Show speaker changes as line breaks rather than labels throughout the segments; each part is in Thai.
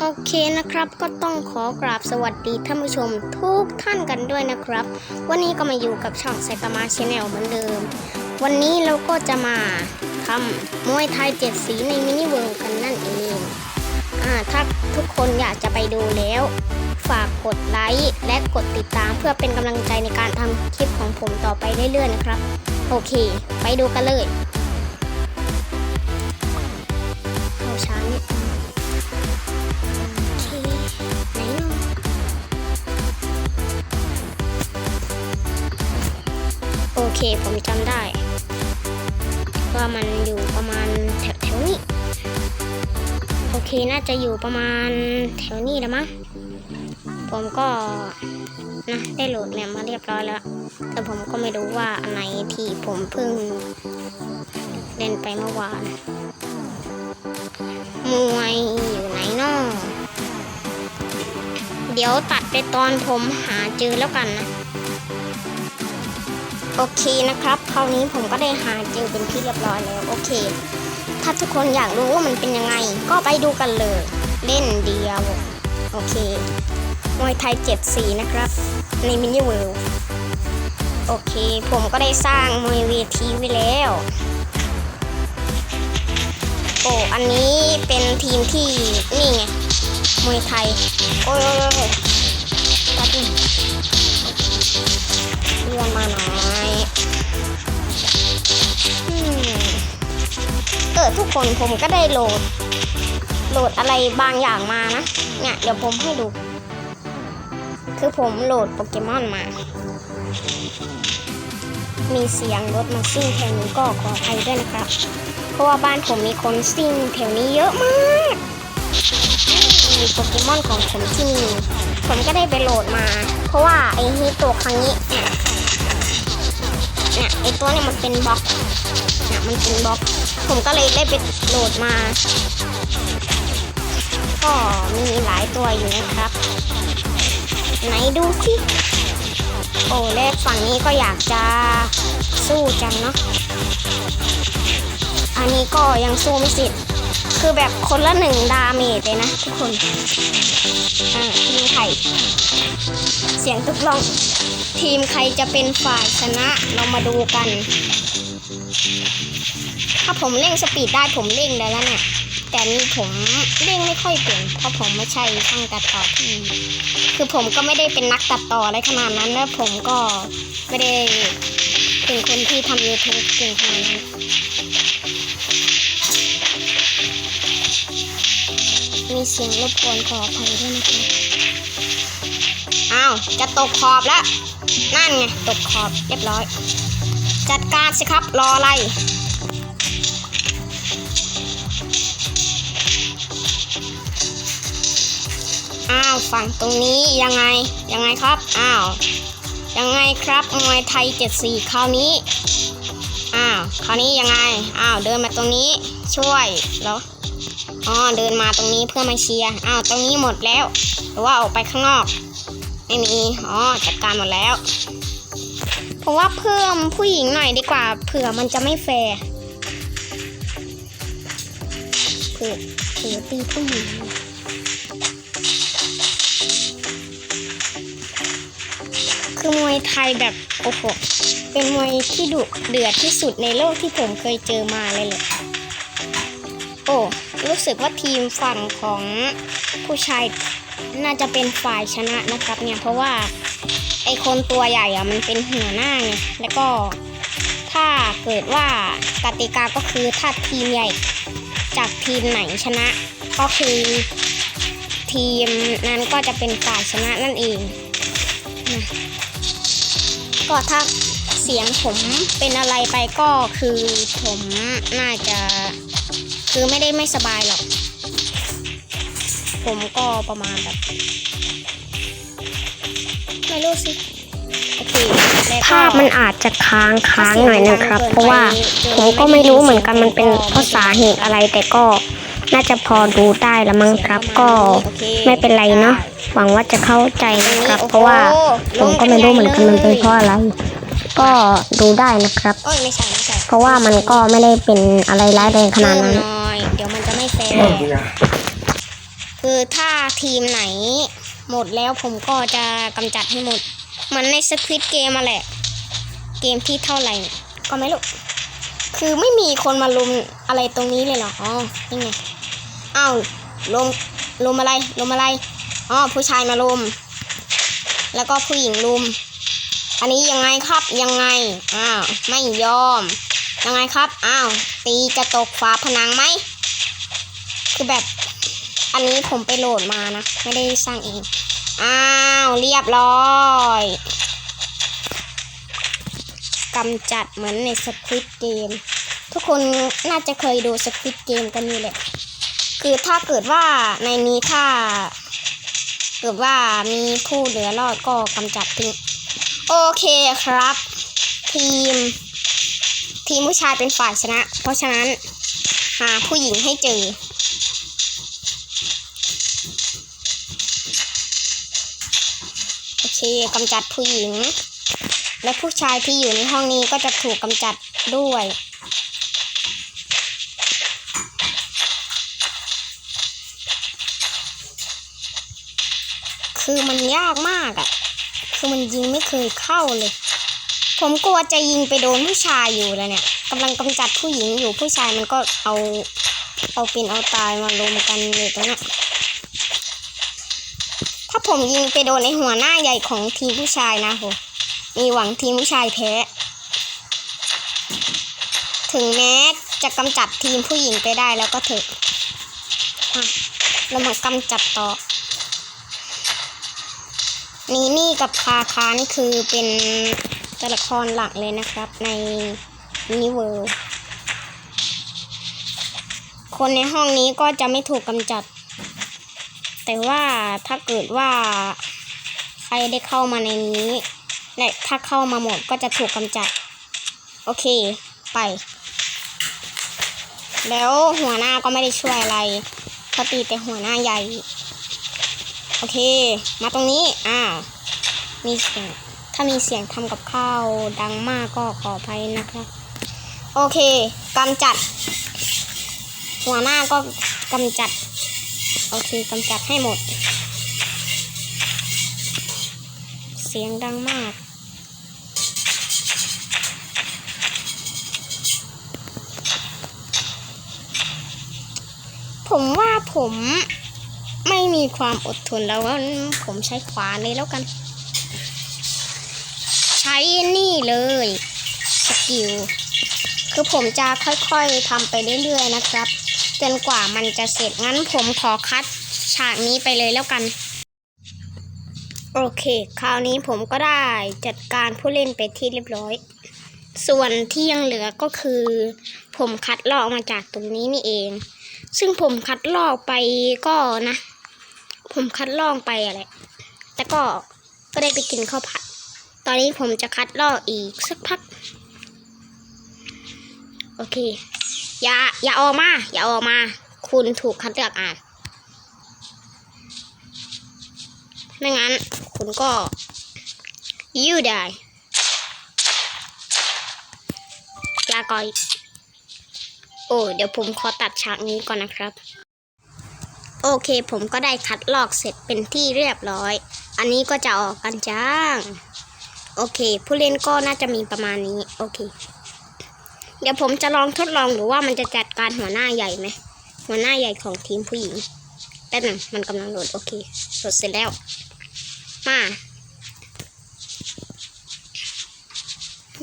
โอเคนะครับก็ต้องขอกราบสวัสดีท่านผู้ชมทุกท่านกันด้วยนะครับ วันนี้ก็มาอยู่กับช่องไซตามะชาแนลเหมือนเดิม วันนี้เราก็จะมาทำมวยไทยเจ็ดสีในมินิเวิร์กันนั่นเองอ่าถ้าทุกคนอยากจะไปดูแล้ว ฝากกดไลค์และกดติดตามเพื่อเป็นกำลังใจในการทำคลิปของผมต่อไปเรื่อยๆนะครับ โอเค ไปดูกันเลย เคผมจำได้ ว่ามันอยู่ประมาณแถวแถวๆนี้ โอเคน่าจะอยู่ประมาณแถวนี้แล้วมั้งผมก็นะได้โหลดแมปมาเรียบร้อยแล้ว แต่ผมก็ไม่รู้ว่าอันไหนที่ผมเพิ่งเล่นไปเมื่อวาน มวยอยู่ไหนนาะเดี๋ยวตัดไปตอนผมหาเจอแล้วกันนะ โอเคนะครับ คราวนี้ผมก็ได้หาเจอเป็นที่เรียบร้อยแล้ว โอเค ถ้าทุกคนอยากรู้ว่ามันเป็นยังไง ก็ไปดูกันเลย เล่นเดียว โอเคมวยไทยเจ็ดสีนะครับ ในมินิเวิลด์โอเค ผมก็ได้สร้างมวยเวทีไว้แล้ว โอ้ อันนี้เป็นทีมที่ นี่ไงมวยไทย โอ้ยโอ้ยโอ้ยแป๊บนึง เออทุกคนผมก็ได้โหลด โหลดอะไรบางอย่างมานะ เนี่ย เดี๋ยวผมให้ดู คือผมโหลดโปเกมอนมา มีเสียงรถมาซิ่งแถวนี้ก็ขออภัยด้วยนะครับ เพราะว่าบ้านผมมีคนซิ่งแถวนี้เยอะมากมีโปเกมอนของผมที่มีผมก็ได้ไปโหลดมา เพราะว่าไอ้ฮิโตะครั้งนี้ เนี่ยไอตัวเนี่ยมันเป็นบล็อกเนี่ยมันเป็นบล็อก ผมก็เลยได้ไปโหลดมา ก็มีหลายตัวอยู่นะครับ ไหนดูสิโอ้เลขฝั่งนี้ก็อยากจะสู้จังเนาะอันนี้ก็ยังสู้ไม่เสร็จคือแบบคนละหนึ่งดาเมจเลยนะทุกคน อ่าทีมไข่เสียงตุกลอง ทีมใครจะเป็นฝ่ายชนะเรามาดูกัน ถ้าผมเร่งสปีดได้ผมเร่งได้แล้วเนี่ย แต่นี่ผมเร่งไม่ค่อยเป็นเพราะผมไม่ใช่ช่างตัดต่อที่ คือผมก็ไม่ได้เป็นนักตัดต่ออะไรขนาดนั้นและผมก็ไม่ได้เป็นคนที่ทำยูทูบเก่งขนาดนั้นมีเสียงรบกวนขออภัยด้วยนะคะ อ้าว จะตกขอบแล้ว นั่นไงตกขอบเรียบร้อย จัดการสิครับรออะไรอ้าวฝั่งตรงนี้ยังไงยังไงครับอ้าวยังไงครับมวยไทย74คราวนี้อ้าวคราวนี้ยังไงอ้าวเดินมาตรงนี้ช่วยแล้วอ๋อเดินมาตรงนี้เพื่อมาเชียร์อ้าวตรงนี้หมดแล้ว หรือว่าออกไปข้างนอก ไม่มี อ๋อ จัดการหมดแล้ว ผมว่าเพิ่มผู้หญิงหน่อยดีกว่า เผื่อมันจะไม่แฟร์เผื่อเผื่อตีผู้หญิงคือมวยไทยแบบโอ้โหเป็นมวยที่ดุเดือดที่สุดในโลกที่ผมเคยเจอมาเลยเลยโอ้ รู้สึกว่าทีมฝั่งของผู้ชาย น่าจะเป็นฝ่ายชนะนะครับเนี่ยเพราะว่าไอคนตัวใหญ่อะมันเป็นหัวหน้าไงแล้วก็ถ้าเกิดว่ากติกาก็คือถ้าทีมใหญ่จากทีมไหนชนะ ก็คือทีมนั้นก็จะเป็นฝ่ายชนะนั่นเองนะก็ถ้าเสียงผมเป็นอะไรไปก็คือผมน่าจะคือไม่ได้ไม่สบายหรอก ผมก็ประมาณแบบไม่รู้สิโอเคแล้วก็
ภาพมันอาจจะค้างค้างหน่อยนะครับ เพราะว่าผมก็ไม่รู้เหมือนกันมันเป็นเพราะสาเหตุอะไรแต่ก็น่าจะพอดูได้ละมั้งครับ ก็ไม่เป็นไรเนาะหวังว่าจะเข้าใจนะครับ เพราะว่าผมก็ไม่รู้เหมือนกันมันเป็นเพราะอะไร ก็ดูได้นะครับ
โอ้ยไม่ใช่ไม่ใช่
เพราะว่ามันก็ไม่ได้เป็นอะไรร้ายแรงขนาดนั้น
เพิ่มหน่อยเดี๋ยวมันจะไม่แฟร์ คือถ้าทีมไหนหมดแล้วผมก็จะกำจัดให้หมดมือนในสควิตเกมมาแหละ เกมที่เท่าไหร่ก็ไม่รู้ คือไม่มีคนมาลุมอะไรตรงนี้เลยเหรอ อ๋อ นี่ไงอ้าวลุมลุมอะไรลุมอะไร อ๋อ ผู้ชายมาลุม แล้วก็ผู้หญิงลุม อันนี้ยังไงครับ ยังไง อ้าว ไม่ยอม ยังไงครับ อ้าว ตีกระตกฝาผนังไหม คือแบบ อันนี้ผมไปโหลดมานะ ไม่ได้สร้างเอง อ้าว เรียบร้อยกำจัดเหมือนในสควิตเกม ทุกคนน่าจะเคยดูสควิตเกมกันอยู่แหละ คือถ้าเกิดว่าในนี้ถ้า เกิดว่ามีผู้เหลือรอดก็กำจัดทิ้ง โอเคครับ ทีม ทีมผู้ชายเป็นฝ่ายชนะ เพราะฉะนั้น หาผู้หญิงให้เจอ กำจัดผู้หญิง และผู้ชายที่อยู่ในห้องนี้ก็จะถูกกำจัดด้วยคือมันยากมากอะ่ะ คือมันยิงไม่เคยเข้าเลย ผมกลัวจะยิงไปโดนผู้ชายอยู่แล้วเนี่ยกำลังกำจัดผู้หญิงอยู่ผู้ชายมันก็เอา เอาป็นเอาตายมารวมกันอยู่ตรงเนี้ย ผมยิงไปโดนไอหัวหน้าใหญ่ของทีมผู้ชายนะโหมีหวังทีมผู้ชายแพ้ ถึงแม้จะกำจัดทีมผู้หญิงไปได้แล้วก็เถอะอะเรามากำจัดต่อ นี่นี่กับคาคานี่คือเป็นตัวละครหลักเลยนะครับในนิเวิร์คนในห้องนี้ก็จะไม่ถูกกำจัด แต่ว่าถ้าเกิดว่า ใครได้เข้ามาในนี้และถ้าเข้ามาหมดก็จะถูกกำจัด โอเค ไป แล้วหัวหน้าก็ไม่ได้ช่วยอะไรเขาตีแต่หัวหน้าใหญ่ โอเค มาตรงนี้ อ้าว มีเสียง ถ้ามีเสียงทำกับข้าวดังมากก็ขออภัยนะครับ โอเคกำจัด หัวหน้าก็กำจัด โอเคกำจัดให้หมด เสียงดังมาก ผมว่าผมไม่มีความอดทนแล้ววันผมใช้ขวานเลยแล้วกัน ใช้นี่เลยสกิลคือผมจะค่อยๆทำไปเรื่อยๆนะครับ จนกว่ามันจะเสร็จงั้นผมขอคัดฉากนี้ไปเลยแล้วกัน โอเค คราวนี้ผมก็ได้จัดการผู้เล่นไปที่เรียบร้อย ส่วนที่ยังเหลือก็คือ ผมคัดลอกมาจากตรงนี้นี่เอง ซึ่งผมคัดลอกไปก็นะ ผมคัดลอกไปอะไรแต่ก็ก็ได้ไปกินข้าวผัด ตอนนี้ผมจะคัดลอกอีกสักพัก โอเค อย่าอย่าออกมา อย่าออกมา คุณถูกคัดเลือกอ่านไม่งั้น คุณก็ยูได้ลาก่อย โอ้เดี๋ยวผมขอตัดฉากนี้ก่อนนะครับ โอเคผมก็ได้คัดลอกเสร็จเป็นที่เรียบร้อย อันนี้ก็จะออกกันจ้าง โอเค ผู้เล่นก็น่าจะมีประมาณนี้ โอเค เดี๋ยวผมจะลองทดลองดูว่ามันจะจัดการหัวหน้าใหญ่ไหม หัวหน้าใหญ่ของทีมผู้หญิงแป๊บหนึงมันกำลังโหลดโอเคโหลดเสร็จแล้ว มา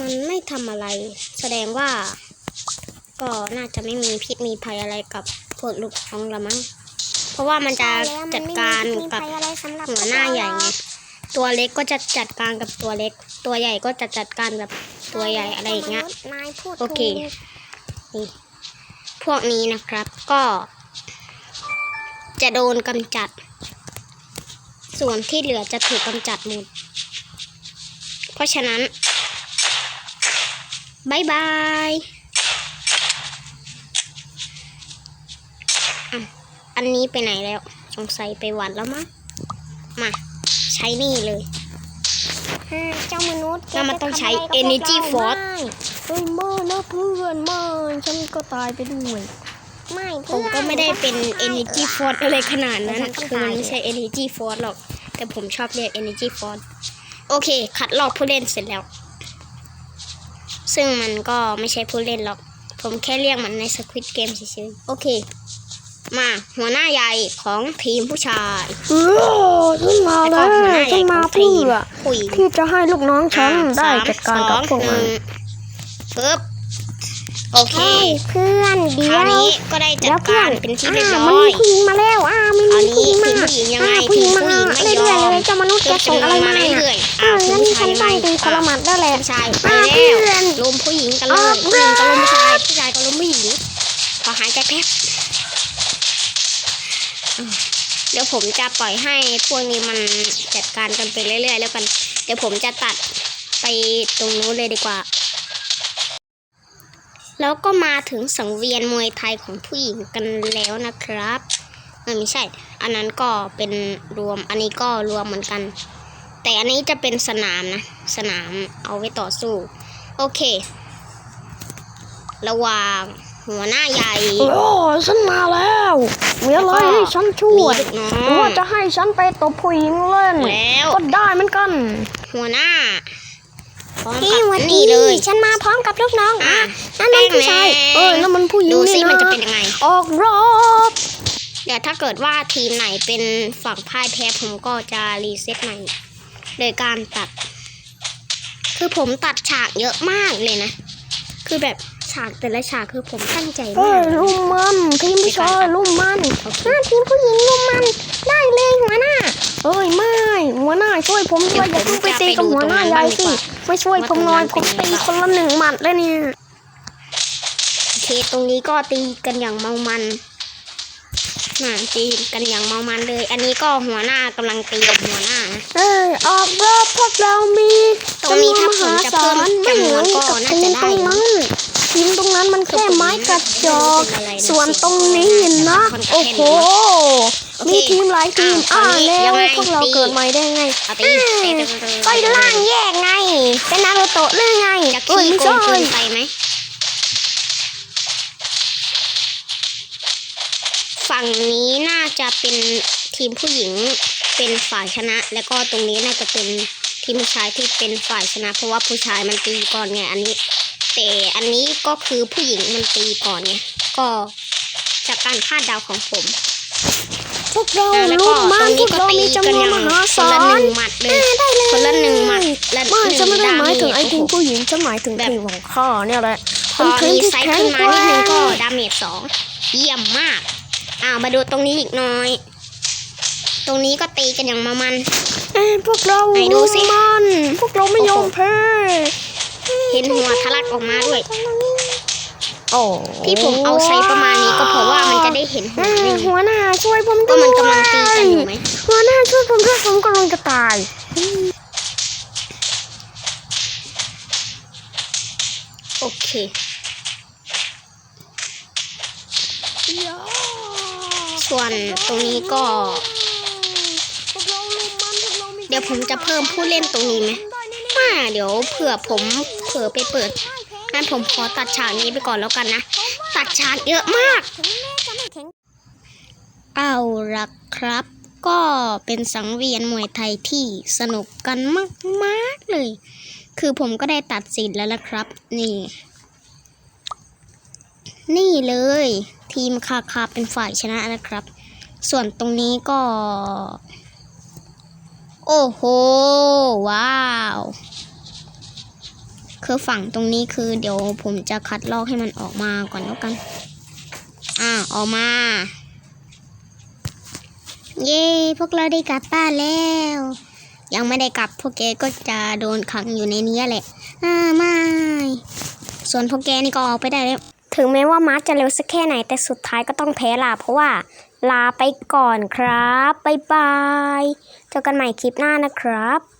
มันไม่ทำอะไร แสดงว่า ก็น่าจะไม่มีพิษมีภัยอะไรกับพวกลูกน้องละมั้ง เพราะว่ามันจะจัดการกับหัวหน้าใหญ่ไงตัวเล็กก็จะจัดการกับตัวเล็ก ตัวใหญ่ก็จะจัดการกับ ตัวใหญ่อะไรอย่างเงี้ย
นายพูด
โอเคนี่พวกนี้นะครับก็ จะโดนกำจัด ส่วนที่เหลือจะถูกกำจัดหมด เพราะฉะนั้นบายบายอะอันนี้ไปไหนแล้ว สงสัยไปหวัดแล้วมั้งมา ใช้นี่เลย
อ่าเจ้ามนุษย์
แล้วมันต้องใช้
แกจะทำะไรกับ
Energy
พวกเรา
Force
ไม่เฮ้ยไม่นะเพื่อนไม่ฉันก็ตายไปด้วยไม่
ผมก็ไม่ได้เป็น Energy Force อะไรขนาดนั้นคือมันไม่ใช่ Energy Force หรอก แต่ผมชอบเรียก Energy Force โอเค คัดลอกผู้เล่นเสร็จแล้ว ซึ่งมันก็ไม่ใช่ผู้เล่นหรอก ผมแค่เรียกมันใน Squid Game เฉยๆโอเค มาหัวหน้าใหญ่ของทีมผู้ชาย
เออฉันมา
แล้ว
แล้
ก็หัวหน้าวให
ฉั
ญ่
น
ข
มา
องที
เพื่
ม
อ
ผู้หญิง
ที่จะให้ลูกน้องฉันได้จัดการกับพวก
ห
มัน
นึ่งปึ๊บโอเค
เพื่อนเดี
ค
ย
ราว
ว
นี้ก็ได้จัด
แล้วเพื่
กา
อน
รเป็นที่เรียบ
อ่า
ร้
มัน
อ
มี
ย
ผู้หญิงมาแล้วอ่ามัน
คราว
มี
นี้
ผู้หญิง
ทีม
มา
ผู้หญิงยังไง
อ่าผู้หญิง
ที
มาม
ผู้หญิงไม่ยอม
เรื่อยๆเลยเจ้ามนุษย์แกส่งอะไรมา
เรื่
เนี่ย
อยๆ
อ่า
อ่า
งั้น
ผู้
ฉั
ชาย
น
ยังไง
ต้องตีคนละหมัดแล้วแหละ
ผู้ชายไป
อ่า
แล้ว
เพื่อน
ลุมผู้หญิงกันเล
อ่าย
ผู้หญิงก็ลุมผู้ชายผู้ชายก็ลุมผู้หญิงขอหายใจแป๊บอ่า เดี๋ยวผมจะปล่อยให้พวกนี้มันจัดการกันไปเรื่อยๆ แล้วกัน เดี๋ยวผมจะตัดไปตรงนู้นเลยดีกว่า แล้วก็มาถึงสังเวียนมวยไทยของผู้หญิงกันแล้วนะครับเออไม่ใช่ อันนั้นก็เป็นรวม อันนี้ก็รวมเหมือนกัน แต่อันนี้จะเป็นสนามนะ สนามเอาไว้ต่อสู้ โอเค ระหว่าง หัวหน้าใหญ่
โอ้ฉันมาแล้วมีอะไร
แล้วก็
ให้ฉันช่
มี
วย
ลูกน้อ
หรือว่างจะให้ฉันไปตบผู้หญิงเล่น
แล้ว
ก็ได้เหมือนกัน
หัวหน้าพร้อม
พี่
กับ
วัน
นี่
นี้
เลย
ฉันมาพร้อมกับลูกน้อง
อะ
นั่นมันผู้ชาย
แป้งแมน
เออนั่นมันผู้หญิง
ดูซิ
นี่
มัน
นะ
จะเป็นยังไง
ออกรบ
เดี๋ยวถ้าเกิดว่าทีมไหนเป็นฝั่งพ่ายแพ้ผมก็จะรีเซ็ตใหม่โดยการตัด คือผมตัดฉากเยอะมากเลยนะ คือแบบ ฉากแต่ละฉากคือผมตั้งใจ
เอ้
มายก
ลุมมันทีมผู้ชายลุมมันหน้าทีมผู้หญิงลุมมัน ได้เลยหัวหน้าเอ้ยไม่ หัวหน้าช่วยผมด้วยอย่าเพิ่งไปตีกับหัวหน้าใหญ่สิไม่ช่วยผมหน่อยผมตีคนละหนึ่งหมัดแล้วเนี่ย
โอเคตรงนี้ก็ตีกันอย่างเมามันน่ะตีกันอย่างเมามันเลย อันนี้ก็หัวหน้ากำลังตีกับหัวหน้านะ
เอ้ยออกรบพวกเรามี
ตรงนี้ถ้าผมจะเพิ่ม
ไม่เหมือนกับ
จำนวนก็น่า
ที
จะ
ม
ได้ิ้
นทีมตรงนั้นมันแค่ไม้กระจอก ส่วนตรงนี้นะ โอ้โห มีทีมหลายทีม อ่าแล้วพวกเราเกิดใหม่ได้ไงก็ล่างแยกไง เป็นนารูโตะหรือไงเอ้ย
ขี้
ไม่
โกง
ใช่
เกินไปไหมฝั่งนี้น่าจะเป็นทีมผู้หญิงเป็นฝ่ายชนะ แล้วก็ตรงนี้น่าจะเป็นทีมผู้ชายที่เป็นฝ่ายชนะ เพราะว่าผู้ชายมันตีก่อนไงอันนี้ แต่อันนี้ก็คือผู้หญิงมันตีก่อนไงก็จากการคาดเดาของผม
พวกเรา
อะแล้ว
ลู
ก็
กมา
ตรง
พ
นี้
วก
ก็
เรา
ตี
มี
กัน
จำน
อ
วน
ย่าง
มหา
คน
ศา
ละห
ล
นึ่งหมัดเลย
ได้เลย
คนละหนึ่งหมัดและ
ไม่
หนึ่ง
ฉันไม่ได้
ดา
หมาย
เม
ถึง
จ
ไอ้ทีม
โอ้โห
ผู้หญิงฉันหมายถึง
แบบ
ทีมของข้าเนี่ยแหละ
พอมีไซส์ขึ้นมานิดนึงก็ดาเมจสองเยี่ยมมากอ้าวมาดูตรงนี้อีกหน้อย ตรงนี้ก็ตีกันอย่างมามัน
เอ้ยพวกเรา
ไหนดูสิ
มัน พวกเราไม่ยอมแพ้
เห็นหัวทะลักออกมาด้วย
โอ้
ที่ผมเอาไซส์ประมาณนี้ก็เพราะว่ามันจะได้เห็นหัว
เอ้ย
นี่
หัวหน้าช่วยผม
ก็
ด้วย
มันกำลังตีกันอยู่ไหม
หัวหน้าช่วยผมด้วยผมกำลังจะตาย
โอเคส่วนตรงนี้ก็ เดี๋ยวผมจะเพิ่มผู้เล่นตรงนี้ไหมว่า เดี๋ยวเผื่อผมเผื่อไปเปิดงั้นผมขอตัดฉากนี้ไปก่อนแล้วกันนะ ตัดฉากเยอะมาก เอาละครับ ก็เป็นสังเวียนมวยไทยที่สนุกกันมากๆเลย คือผมก็ได้ตัดสินแล้วนะครับ นี่ นี่เลย ทีมคาคาเป็นฝ่ายชนะนะครับ ส่วนตรงนี้ก็ โอ้โห ว้าว คือฝั่งตรงนี้คือเดี๋ยวผมจะคัดลอกให้มันออกมาก่อนแล้วกัน อ่าออกมา เย้พวกเราได้กลับบ้านแล้ว ยังไม่ได้กลับพวกแกก็จะโดนขังอยู่ในนี้แหละ อ่าไม่ ส่วนพวกแกนี่ก็ออกไปได้แล้ว
ถึงแม้ว่ามาร์จะเร็วสักแค่ไหนแต่สุดท้ายก็ต้องแพ้ลาเพราะว่าลาไปก่อนครับ บ๊ายบาย เจอกันใหม่คลิปหน้านะครับ